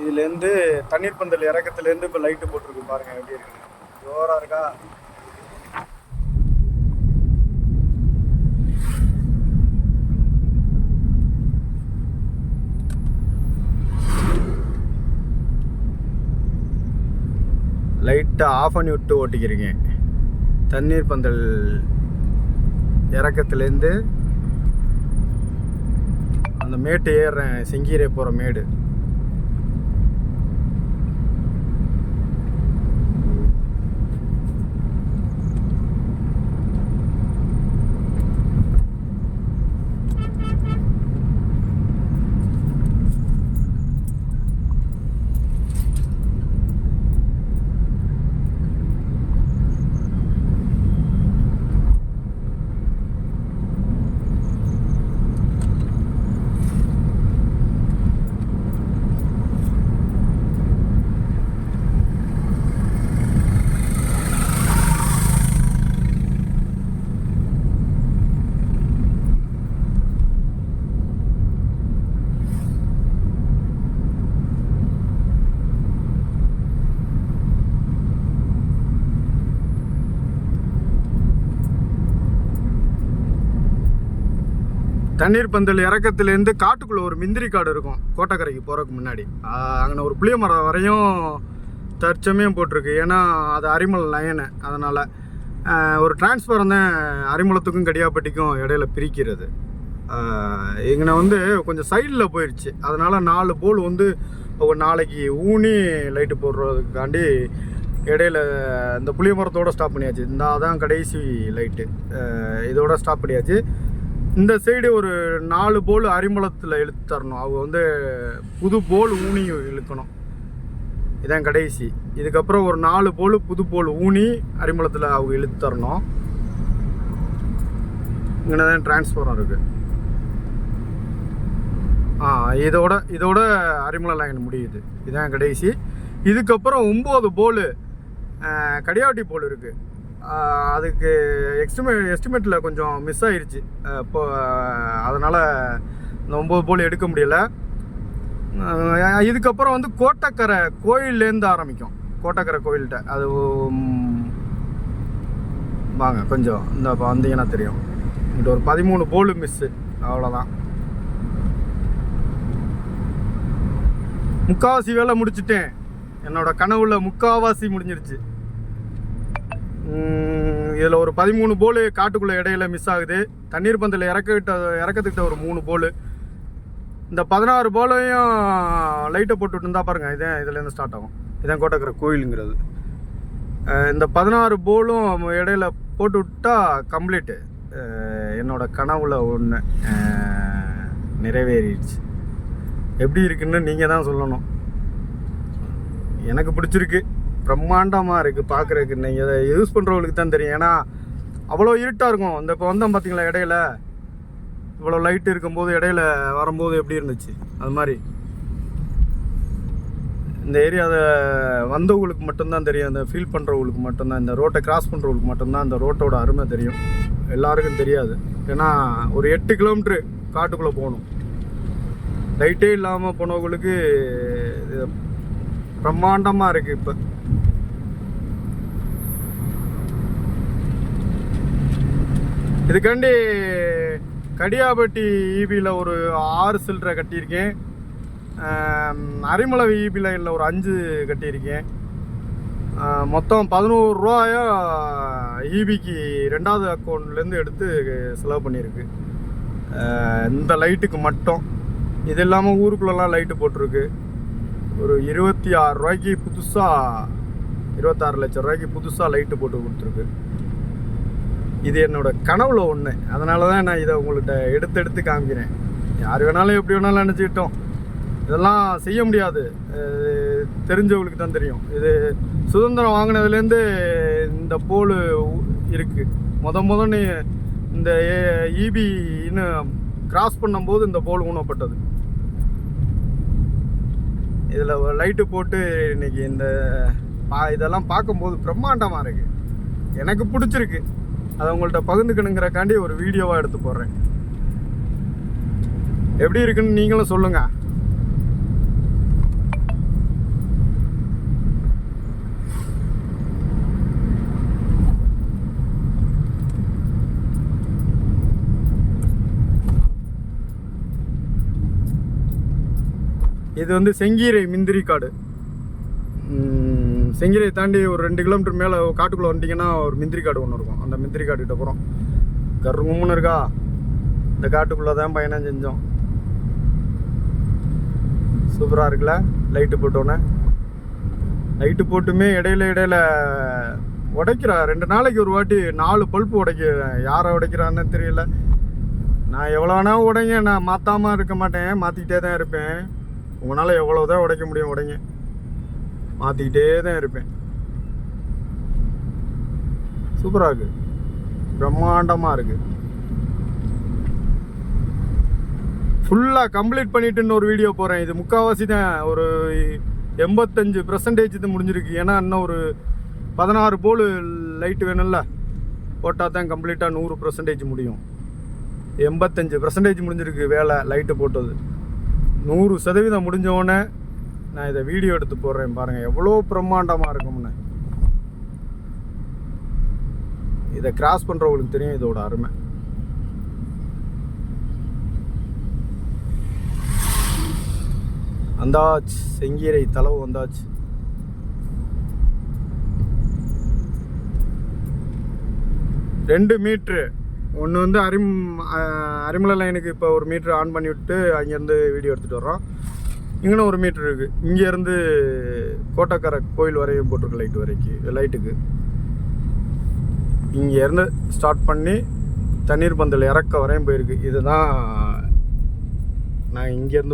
இதுலேருந்து தண்ணீர் பந்தல் இறக்கத்துலேருந்து இப்போ லைட்டு போட்டிருக்கு பாருங்க எப்படி இருக்கு. ஜோராக இருக்கா? லைட்டை ஆஃப் பண்ணி விட்டு ஓட்டிக்கிறீங்க. தண்ணீர் பந்தல் இறக்கத்துலேருந்து அந்த மேட்டு ஏறுறேன் செங்கீரை போகிற மேடு. தண்ணீர் பந்தல் இறக்கத்துலேருந்து காட்டுக்குள்ளே ஒரு மிந்திரி காடு இருக்கும். கோட்டக்கரைக்கு போகிறதுக்கு முன்னாடி. அங்கே ஒரு புளிய மரம் வரையும் தற்சமயம் போட்டிருக்கு. ஏன்னா அது அரிமல் நயனு அதனால் ஒரு டிரான்ஸ்ஃபாரம் தான் அரிமளத்துக்கும் கடியாப்பட்டிக்கும் இடையில பிரிக்கிறது. எங்கனை வந்து கொஞ்சம் சைடில் போயிடுச்சு அதனால் நாலு போல் வந்து ஒரு நாளைக்கு ஊனி லைட்டு போடுறதுக்காண்டி இடையில இந்த புளிய மரத்தோடு ஸ்டாப் பண்ணியாச்சு. இந்த அதான் கடைசி லைட்டு இதோட ஸ்டாப் பண்ணியாச்சு. இந்த சைடு ஒரு நாலு போல் அரிமளத்தில் இழுத்து தரணும் அவங்க வந்து புது போல் ஊனி இழுக்கணும். இதான் கடைசி. இதுக்கப்புறம் ஒரு நாலு போல் புது போல் ஊனி அரிமளத்தில் அவங்க இழுத்து தரணும் இங்கே தான் டிரான்ஸ்ஃபாரம் இருக்குது ஆ இதோட இதோட அரிமள லைன் முடியுது. இதான் கடைசி. இதுக்கப்புறம் ஒம்பது போல் கடியாவட்டி போல் இருக்குது அதுக்கு எக்ஸ்டிமே எஸ்டிமேட்டில் கொஞ்சம் மிஸ் ஆயிடுச்சு இப்போ அதனால் இந்த ஒம்பது போல் எடுக்க முடியல. இதுக்கப்புறம் வந்து கோட்டக்கரை கோயில்லேருந்து ஆரம்பிக்கும். கோட்டக்கரை கோயில்கிட்ட. அது வாங்க கொஞ்சம் இந்த இப்போ வந்தீங்கன்னா தெரியும். இங்கிட்ட ஒரு பதிமூணு போல் மிஸ்ஸு அவ்வளோதான் முக்காவாசி வேலை முடிச்சிட்டேன். என்னோட கனவுல முக்காவாசி முடிஞ்சிருச்சு. இதில் ஒரு பதிமூணு போலு காட்டுக்குள்ளே இடையில மிஸ் ஆகுது. தண்ணீர் பந்தல் இறக்கிட்ட இறக்கத்துக்கிட்ட ஒரு மூணு போலு இந்த பதினாறு போலையும் லைட்டை போட்டுட்டு இருந்தால் பாருங்கள் இதான் இதுலேருந்து ஸ்டார்ட் ஆகும். இதான் கோட்டக்கிற கோயிலுங்கிறது. இந்த பதினாறு போலும் இடையில போட்டு விட்டா கம்ப்ளீட்டு என்னோட கனவுல ஒன்று நிறைவேறிடுச்சு. எப்படி இருக்குன்னு நீங்கள் தான் சொல்லணும். எனக்கு பிடிச்சிருக்கு. பிரம்மாண்டமாக இருக்குது பார்க்குறதுக்கு நீங்கள் இதை யூஸ் பண்ணுறவங்களுக்கு தான் தெரியும். ஏன்னா அவ்வளோ இருட்டாக இருக்கும். இந்த இப்போ வந்தோம் பார்த்தீங்களா இடையில? இவ்வளோ லைட் இருக்கும்போது இடையில வரும்போது எப்படி இருந்துச்சு? அது மாதிரி. இந்த ஏரியாவை வந்தவங்களுக்கு மட்டும்தான் தெரியும். இந்த ஃபீல் பண்ணுறவங்களுக்கு மட்டும்தான். இந்த ரோட்டை கிராஸ் பண்ணுறவங்களுக்கு மட்டும்தான் இந்த ரோட்டோட அருமை தெரியும். எல்லாருக்கும் தெரியாது. ஏன்னா ஒரு எட்டு கிலோமீட்ரு காட்டுக்குள்ளே போகணும். லைட்டே இல்லாமல் போனவங்களுக்கு பிரம்மாண்டமாக இருக்குது இப்போ. இதுக்காண்டி கடியாபட்டி ஈபியில் ஒரு ஆறு சில்லரை கட்டியிருக்கேன். அரிமளவு ஈபி லைனில் ஒரு அஞ்சு கட்டியிருக்கேன். மொத்தம் பதினோரு ரூபாயோ ஈபிக்கு ரெண்டாவது அக்கௌண்ட்லேருந்து எடுத்து செலவு பண்ணியிருக்கு. இந்த லைட்டுக்கு மட்டும். இது இல்லாமல் ஊருக்குள்ளெல்லாம் லைட்டு போட்டிருக்கு. ஒரு இருபத்தி ஆறு ரூபாய்க்கு புதுசாக இருபத்தாறு லட்சம் ரூபாய்க்கு புதுசாக லைட்டு போட்டு கொடுத்துருக்கு. இது என்னோட கனவுல ஒன்று அதனால தான் நான் இதை உங்கள்கிட்ட எடுத்து எடுத்து காமிக்கிறேன். யார் வேணாலும் எப்படி வேணாலும் நினச்சிக்கிட்டோம். இதெல்லாம் செய்ய முடியாது. தெரிஞ்சவங்களுக்கு தான் தெரியும். இது சுதந்திரம் வாங்கினதுலேருந்து இந்த போல் இருக்குது முத முதன்னு இந்த இபின்னு கிராஸ் பண்ணும்போது இந்த போல் ஊனப்பட்டது. இதில் லைட்டு போட்டு இன்னைக்கு இந்த பா இதெல்லாம் பார்க்கும்போது பிரம்மாண்டமாக இருக்குது எனக்கு பிடிச்சிருக்கு. அதை உங்கள்கிட்ட பகிர்ந்துக்கணுங்கிறக்காண்டி ஒரு வீடியோவாக எடுத்து போடுறேன். எப்படி இருக்குன்னு நீங்களும் சொல்லுங்க. இது வந்து செங்கீரை மிந்திரி காடு. ம், தாண்டி ஒரு ரெண்டு கிலோமீட்டர் மேலே காட்டுக்குள்ளே வந்துட்டிங்கன்னா ஒரு மிந்திரி காடு ஒன்று இருக்கும். அந்த மிந்திரி காட்டுக்கிட்ட போகிறோம் கருங்கும்னு இருக்கா? இந்த காட்டுக்குள்ளே தான் பயணம் செஞ்சோம். சூப்பராக இருக்குல்ல? லைட்டு போட்டோன்னே லைட்டு போட்டுமே இடையில இடையில உடைக்கிறா. ரெண்டு நாளைக்கு ஒரு வாட்டி நாலு பல்ப்பு உடைக்க. யாரை உடைக்கிறான்னு தெரியல. நான் எவ்வளோனா உடைங்க. நான் மாற்றாமல் இருக்க மாட்டேன். மாற்றிக்கிட்டே தான் இருப்பேன். உங்களால் எவ்வளோ தான் உடைக்க முடியும் உடைங்க. மாற்றிக்கிட்டே தான் இருப்பேன். சூப்பராக இருக்கு. பிரம்மாண்டமாக இருக்கு. ஃபுல்லாக கம்ப்ளீட் பண்ணிட்டு இன்னொரு வீடியோ போகிறேன் இது முக்கால்வாசி தான். ஒரு எண்பத்தஞ்சு பர்சன்டேஜ் இது முடிஞ்சிருக்கு. ஏன்னா இன்னும் ஒரு பதினாறு போல் லைட்டு வேணும்ல. போட்டால் தான் கம்ப்ளீட்டாக நூறு பர்சன்டேஜ் முடியும். எண்பத்தஞ்சு பர்சன்டேஜ் முடிஞ்சிருக்கு வேலை லைட்டு போட்டது. நூறு சதவீதம் முடிஞ்சோடனே நான் இதை வீடியோ எடுத்து போடுறேன் பாருங்கள் எவ்வளோ பிரம்மாண்டமாக இருக்கும்னு. இதை கிராஸ் பண்ணுறவங்களுக்கு தெரியும் இதோட அருமை. வந்தாச்சு. செங்கீரை தளவு வந்தாச்சு. ரெண்டு மீட்ரு ஒன்று வந்து அரிம் அரிமலை லைனுக்கு இப்போ ஒரு மீட்ரு ஆன் பண்ணிவிட்டு அங்கேருந்து வீடியோ எடுத்துகிட்டு வர்றோம். இங்கேன்னு ஒரு மீட்ரு இருக்குது இங்கேருந்து கோட்டக்கரை கோயில் வரையும் போட்டிருக்கு லைட் வரைக்கும் லைட்டுக்கு இங்கேருந்து ஸ்டார்ட் பண்ணி தண்ணீர் பந்தல் இறக்க வரையும் போயிருக்கு. இதுதான் நான் இங்கேருந்து